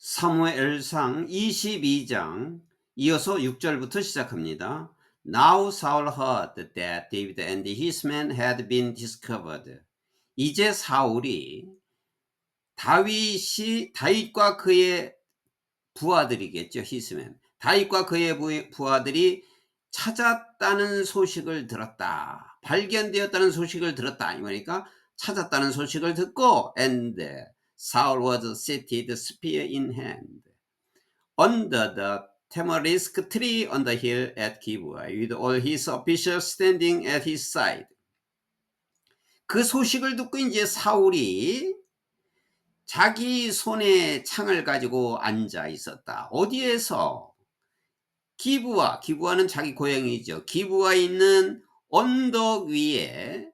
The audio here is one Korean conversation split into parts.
사무엘상 22장 이어서 6절부터 시작합니다. Now Saul heard that David and his men had been discovered. 이제 사울이 다윗이 다윗과 그의 부하들이겠죠. 히스맨. 다윗과 그의 부- 부하들이 찾았다는 소식을 들었다. 발견되었다는 소식을 들었다. 이 말이니까 찾았다는 소식을 듣고 and Saul was seated spear in hand under the tamarisk tree on the hill at Gibeah with all his officials standing at his side. 그 소식을 듣고 이제 사울이 자기 손에 창을 가지고 앉아 있었다. 어디에서? 기부와, 기부와는 자기 고향이죠. 기부와 있는 언덕 위에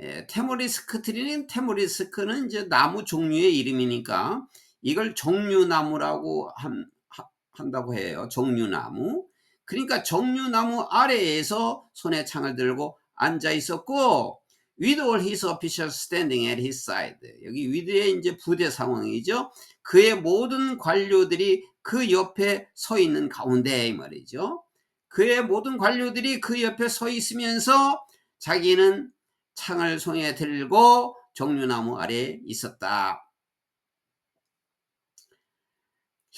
예, 테모리스크 트리는 테모리스크는 이제 나무 종류의 이름이니까 이걸 종류나무라고 한, 하- 한다고 해요. 종류나무. 그러니까 종류나무 아래에서 손에 창을 들고 앉아 있었고 with all his officials standing at his side. 여기 위드의 이제 부대 상황이죠. 그의 모든 관료들이 그 옆에 서 있는 가운데 이 말이죠. 그의 모든 관료들이 그 옆에 서 있으면서 자기는 창을 손에 들고 종류나무 아래 있었다.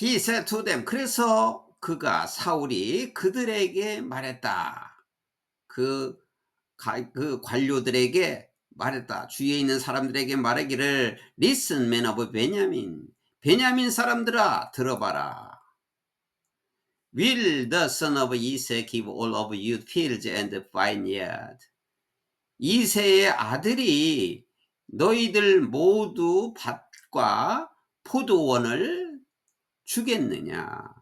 He said to them. 그래서 그가 사울이 그들에게 말했다. 그, 가- 그 관료들에게 말했다. 주위에 있는 사람들에게 말하기를 Listen, men of Benjamin. 베냐민 사람들아 들어봐라. Will the son of Isaac give all of you fields and vineyard? 이세의 아들이 너희들 모두 밭과 포도원을 주겠느냐?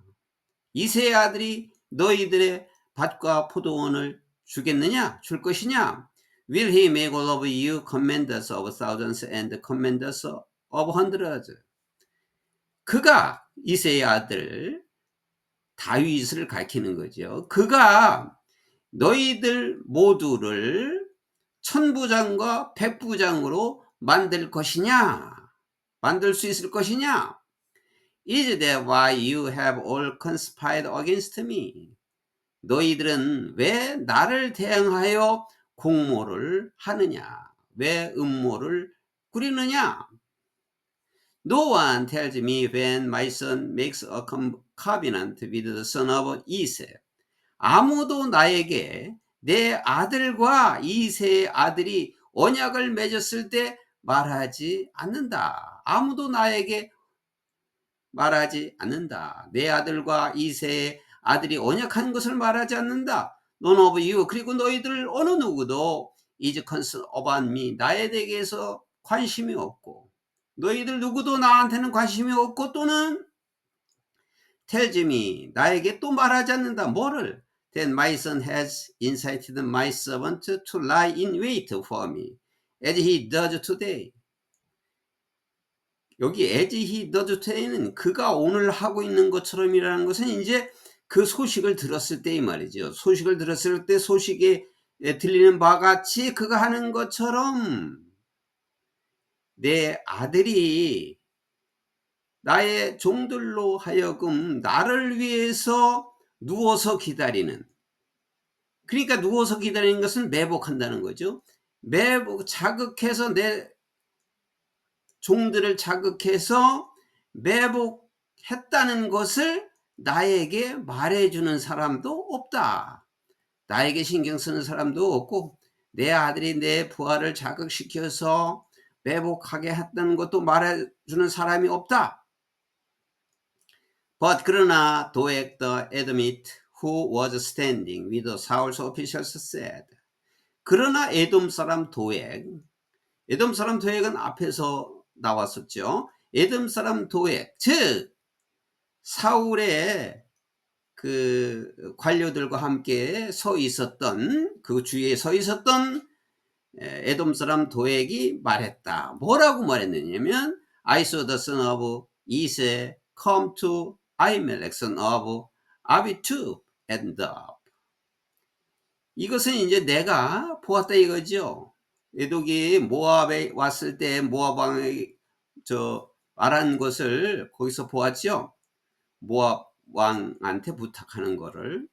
이세의 아들이 너희들의 밭과 포도원을 주겠느냐? 줄 것이냐? Will he make all of you commanders of thousands and commanders of hundreds? 그가 이세의 아들 다윗을 가리키는 거죠. 그가 너희들 모두를 천부장과 백부장으로 만들 것이냐? 만들 수 있을 것이냐? Is that why you have all conspired against me? 너희들은 왜 나를 대항하여 공모를 하느냐? 왜 음모를 꾸리느냐? No one tells me when my son makes a covenant with the son of Esau. 아무도 나에게 내 아들과 이세의 아들이 언약을 맺었을 때 말하지 않는다. 아무도 나에게 말하지 않는다. 내 아들과 이세의 아들이 언약한 것을 말하지 않는다. None of you 그리고 너희들 어느 누구도 is concerned about me 나에 대해서 관심이 없고 너희들 누구도 나한테는 관심이 없고 또는 me 나에게 또 말하지 않는다. 뭐를? Then my son has incited my servant to lie in wait for me, as he does today. 여기 as he does today는 그가 오늘 하고 있는 것처럼이라는 것은 이제 그 소식을 들었을 때이 말이죠. 소식을 들었을 때 소식에 들리는 바와 같이 그가 하는 것처럼 내 아들이 나의 종들로 하여금 나를 위해서 누워서 기다리는 그러니까 누워서 기다리는 것은 매복한다는 거죠. 매복 자극해서 내 종들을 자극해서 매복했다는 것을 나에게 말해주는 사람도 없다. 나에게 신경 쓰는 사람도 없고 내 아들이 내 부하를 자극시켜서 매복하게 했다는 것도 말해주는 사람이 없다. But 그러나 도액 the Edomite who was standing with Saul's officials said. 그러나 에돔 사람 도액, 에돔 사람 도액은 앞에서 나왔었죠. 에돔 사람 도액, 즉 사울의 그 관료들과 함께 서 있었던 그 주위에 서 있었던 에, 에돔 사람 도액이 말했다. 뭐라고 말했느냐면 I saw the son of Isai come to Son of Abitub and up. 이것은 이제 내가 보았다 이거죠. 에독이 모압에 왔을 때 모압 왕의 저 말한 것을 거기서 보았죠. 모압 왕한테 부탁하는 거를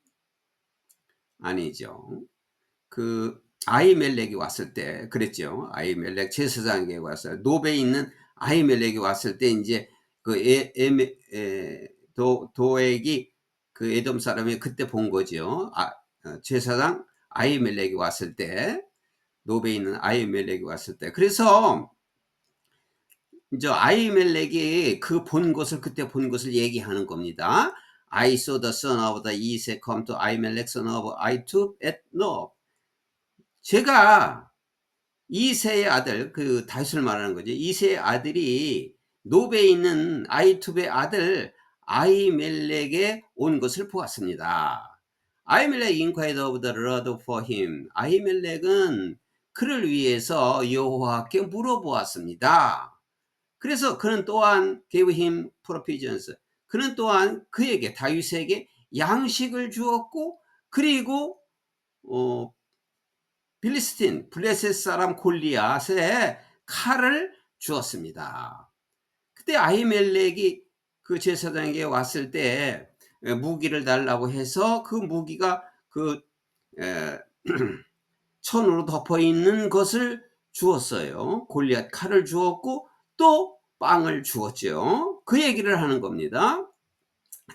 아니죠. 그 아이멜렉이 왔을 때 그랬죠. 아이멜렉 제사장에게 왔어요. 노베에 있는 아이멜렉이 왔을 때 이제 그 에, 에, 에, 도, 도액이 그 에돔 사람이 그때 본 거죠. 아, 어, 제사장 아이멜렉이 왔을 때 노베에 있는 아이멜렉이 왔을 때 그래서 이제 아이멜렉이 그 본 것을 그때 본 것을 얘기하는 겁니다. I saw the son of the Ise come to Ahimelech son of Ahitub at Nob. 제가 이세의 아들 그 다윗을 말하는 거죠. 이세의 아들이 노베에 있는 아이투베의 아들 아이멜렉에 온 것을 보았습니다. 아이멜렉 inquired of the Lord for him. 아이멜렉은 그를 위해서 여호와께 물어보았습니다. 그래서 그는 또한 gave him provisions. 그는 또한 그에게 다윗에게 양식을 주었고 그리고 어, 빌리스틴 블레셋 사람 골리앗에 칼을 주었습니다. 그때 아히멜렉이 그 제사장에게 왔을 때 무기를 달라고 해서 그 무기가 그 에, 천으로 덮어 있는 것을 주었어요. 골리앗 칼을 주었고 또 빵을 주었죠. 그 얘기를 하는 겁니다.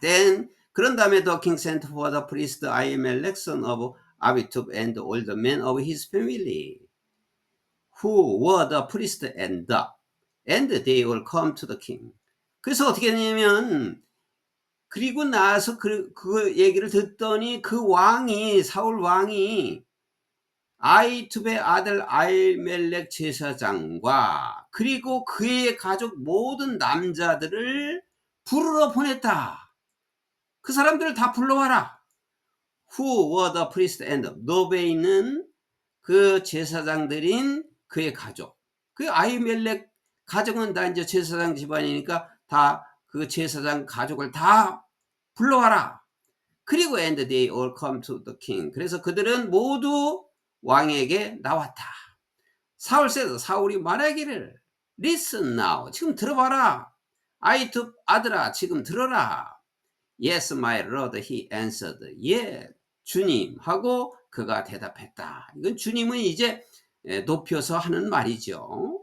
Then 그런 다음에 the king sent for the priest Ahimelech son of Abitub and all the men of his family who were the priest and the and they all come to the king. 그래서 어떻게 되냐면 그리고 나서 그, 그 얘기를 듣더니 그 왕이 사울 왕이 아이투베 아들 아이멜렉 제사장과 그리고 그의 가족 모든 남자들을 부르러 보냈다. 그 사람들을 다 불러와라. Who were the priest and 노베에 있는 그 제사장들인 그의 가족. 그 아이멜렉 가족은 다 이제 제사장 집안이니까 다 그 제사장 가족을 다 불러와라. 그리고 and they all come to the king. 그래서 그들은 모두 왕에게 나왔다. 사울세도 사울이 말하기를 listen now. 지금 들어봐라. 아이투 아들아 지금 들어라. Yes, my lord, he answered. 예, 주님 하고 그가 대답했다. 이건 주님은 이제 높여서 하는 말이죠.